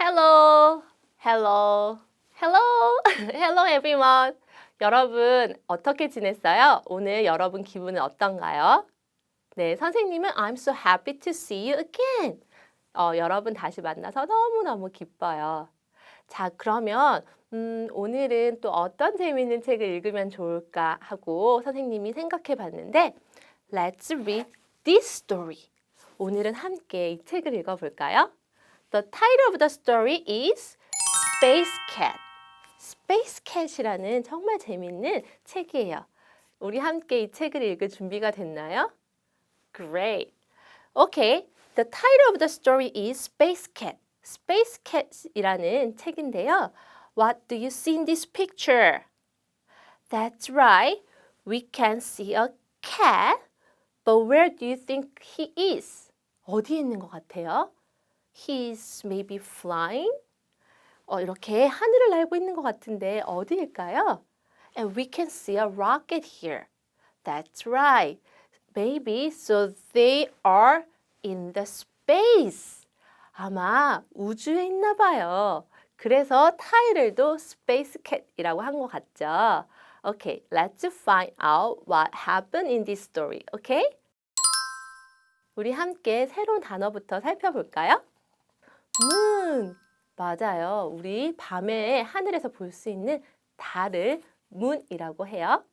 Hello, hello, hello, hello everyone. 여러분 어떻게 지냈어요? 오늘 여러분 기분은 어떤가요? 네, 선생님은 I'm so happy to see you again. 어, 여러분 다시 만나서 너무너무 기뻐요. 자, 그러면 음, 오늘은 또 어떤 재미있는 책을 읽으면 좋을까 하고 선생님이 생각해 봤는데 Let's read this story. 오늘은 함께 이 책을 읽어 볼까요? The title of the story is Space Cat. Space Cat이라는 정말 재밌는 책이에요. 우리 함께 이 책을 읽을 준비가 됐나요? Great. Okay. The title of the story is Space Cat. Space Cat이라는 책인데요. What do you see in this picture? That's right. We can see a cat. But where do you think he is? 어디에 있는 것 같아요? He's maybe flying? 어, 이렇게 하늘을 날고 있는 것 같은데 어디일까요? And we can see a rocket here. That's right. Maybe so they are in the space. 아마 우주에 있나 봐요. 그래서 타이틀도 Space Cat이라고 한 것 같죠? Okay, let's find out what happened in this story. Okay? 우리 함께 새로운 단어부터 살펴볼까요? Moon. 맞아요. 우리 밤에 하늘에서 볼 수 있는 달을 moon이라고 해요.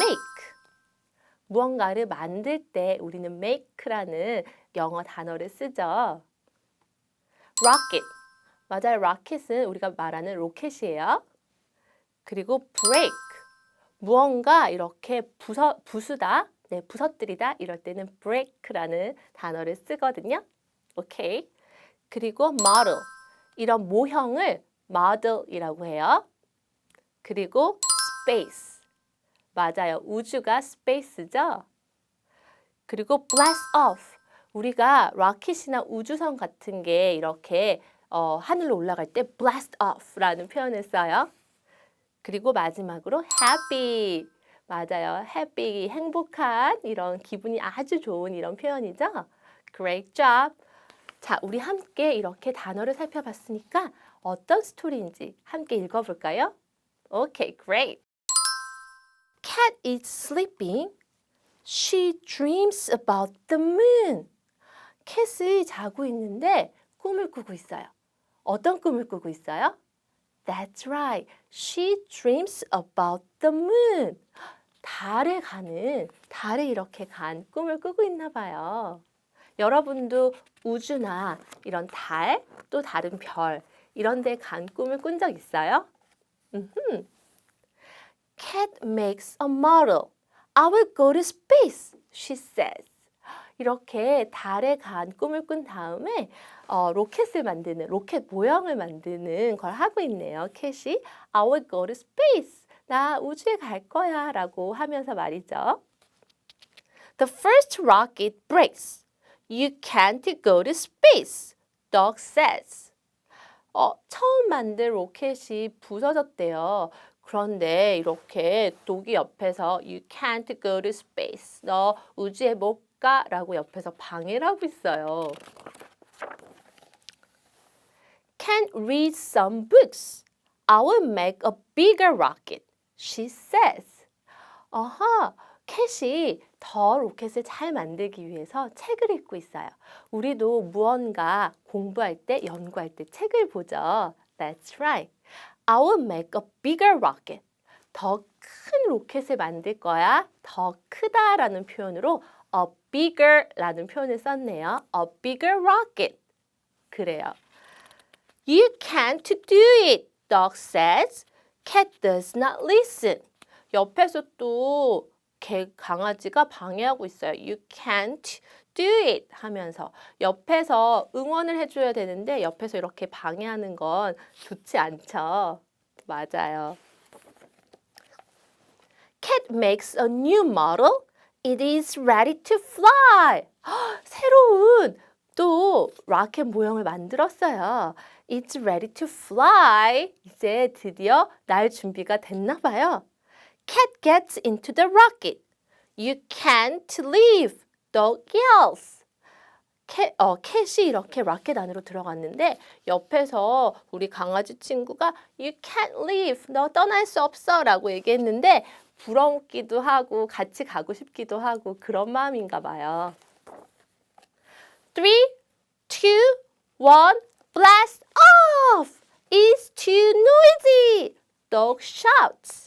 make. 무언가를 만들 때 우리는 make라는 영어 단어를 쓰죠. rocket. 맞아요. rocket은 우리가 말하는 로켓이에요. 그리고 break. 무언가 이렇게 부서, 부수다, 네, 부서뜨리다 이럴 때는 break라는 단어를 쓰거든요. 오케이. 그리고 model. 이런 모형을 model이라고 해요. 그리고 space. 맞아요. 우주가 space죠. 그리고 blast off. 우리가 로켓이나 우주선 같은 게 이렇게 어, 하늘로 올라갈 때 blast off라는 표현을 써요. 그리고 마지막으로 happy. 맞아요. happy, 행복한 이런 기분이 아주 좋은 이런 표현이죠. Great job. 자, 우리 함께 이렇게 단어를 살펴봤으니까 어떤 스토리인지 함께 읽어볼까요? Okay, great. Cat is sleeping. She dreams about the moon. 캣이 자고 있는데 꿈을 꾸고 있어요. 어떤 꿈을 꾸고 있어요? That's right. She dreams about the moon. 달에 가는, 달에 이렇게 간 꿈을 꾸고 있나 봐요. 여러분도 우주나 이런 달, 또 다른 별, 이런 데 간 꿈을 꾼 적 있어요? 음흠. Cat makes a model. I will go to space, she says. 이렇게 달에 간 꿈을 꾼 다음에 어, 로켓을 만드는 로켓 모형을 만드는 걸 하고 있네요. 캣이 I will go to space. 나 우주에 갈 거야라고 하면서 말이죠. The first rocket breaks. You can't go to space. Dog says. 어, 처음 만든 로켓이 부서졌대요. 그런데 이렇게 독이 옆에서 You can't go to space. 너 우주에 못 가 라고 옆에서 방해를 하고 있어요. Can read some books. I will make a bigger rocket. She says. 아하, 캣이 더 로켓을 잘 만들기 위해서 책을 읽고 있어요. 우리도 무언가 공부할 때, 연구할 때 책을 보죠. That's right. I will make a bigger rocket. 더 큰 로켓을 만들 거야. 더 크다라는 표현으로 a bigger라는 표현을 썼네요. a bigger rocket. 그래요. You can't do it, dog says. Cat does not listen. 옆에서 또 개, 강아지가 방해하고 있어요. You can't do it 하면서 옆에서 응원을 해줘야 되는데 옆에서 이렇게 방해하는 건 좋지 않죠. 맞아요. Cat makes a new model. It is ready to fly. 헉, 새로운 또 로켓 모형을 만들었어요. It's ready to fly. 이제 드디어 날 준비가 됐나 봐요. Cat gets into the rocket. You can't leave. Dog yells. 캣, 어, 캣이 이렇게 라켓 안으로 들어갔는데 옆에서 우리 강아지 친구가 You can't leave. 너 떠날 수 없어. 라고 얘기했는데 부럽기도 하고 같이 가고 싶기도 하고 그런 마음인가 봐요. 3, 2, 1, blast off! It's too noisy! Dog shouts.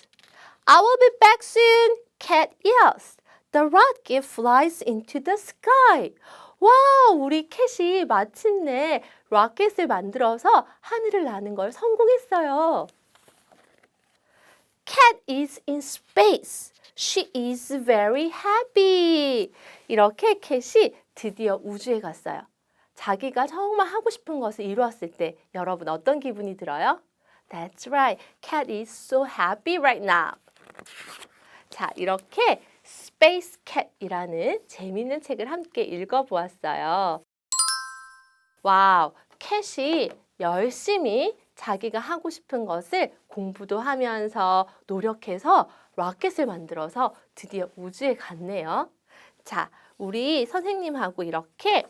I will be back soon, cat yells. The rocket flies into the sky. 와, 우리 캣이 마침내 로켓을 만들어서 하늘을 나는 걸 성공했어요. Cat is in space. She is very happy. 이렇게 캣이 드디어 우주에 갔어요. 자기가 정말 하고 싶은 것을 이루었을 때 여러분 어떤 기분이 들어요? That's right. Cat is so happy right now. 자, 이렇게 Space Cat이라는 재미있는 책을 함께 읽어보았어요. 와우, 캣이 열심히 자기가 하고 싶은 것을 공부도 하면서 노력해서 로켓을 만들어서 드디어 우주에 갔네요. 자, 우리 선생님하고 이렇게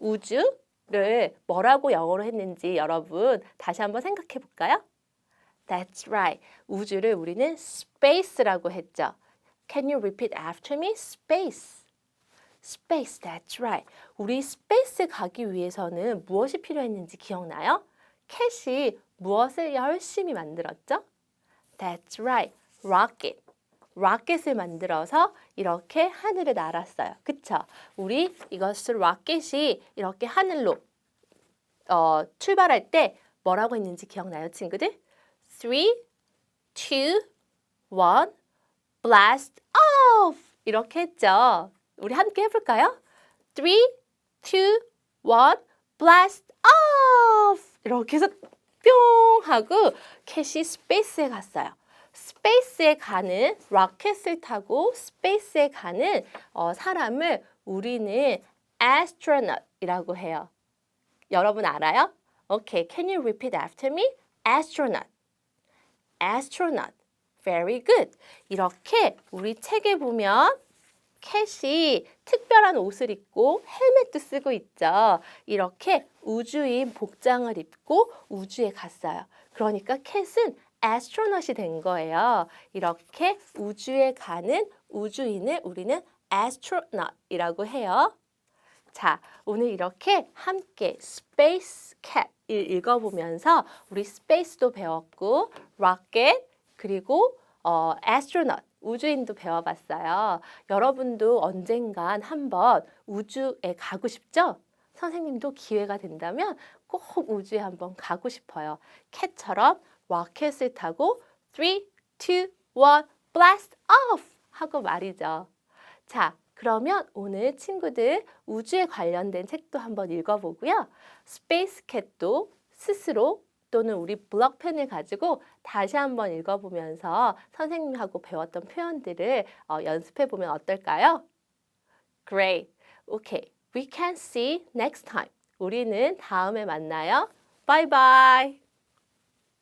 우주를 뭐라고 영어로 했는지 여러분 다시 한번 생각해 볼까요? That's right. 우주를 우리는 space라고 했죠. Can you repeat after me? Space. Space, that's right. 우리 스페이스 가기 위해서는 무엇이 필요했는지 기억나요? 캣이 무엇을 열심히 만들었죠? That's right. Rocket. 로켓을 만들어서 이렇게 하늘을 날았어요. 그쵸? 우리 이것을 로켓이 이렇게 하늘로 어, 출발할 때 뭐라고 했는지 기억나요, 친구들? 3, 2, 1, blast off! 이렇게 했죠. 우리 함께 해볼까요? 3, 2, 1, blast off! 이렇게 해서 뿅 하고 캣이 스페이스에 갔어요. 스페이스에 가는 로켓을 타고 스페이스에 가는 어, 사람을 우리는 astronaut이라고 해요. 여러분 알아요? Okay, can you repeat after me? astronaut. Astronaut. Very good. 이렇게 우리 책에 보면 캣이 특별한 옷을 입고 헬멧도 쓰고 있죠. 이렇게 우주인 복장을 입고 우주에 갔어요. 그러니까 캣은 astronaut이 된 거예요. 이렇게 우주에 가는 우주인을 우리는 astronaut이라고 해요. 자, 오늘 이렇게 함께 Space Cat을 읽어보면서 우리 스페이스도 배웠고, rocket, 그리고 어, astronaut, 우주인도 배워봤어요. 여러분도 언젠간 한번 우주에 가고 싶죠? 선생님도 기회가 된다면 꼭 우주에 한번 가고 싶어요. 캣처럼 로켓을 타고 3, 2, 1, blast off! 하고 말이죠. 자, 그러면 오늘 친구들 우주에 관련된 책도 한번 읽어보고요. 스페이스 캣도 스스로 또는 우리 블럭펜을 가지고 다시 한번 읽어보면서 선생님하고 배웠던 표현들을 어, 연습해보면 어떨까요? Great. Okay. We can see next time. 우리는 다음에 만나요. Bye bye.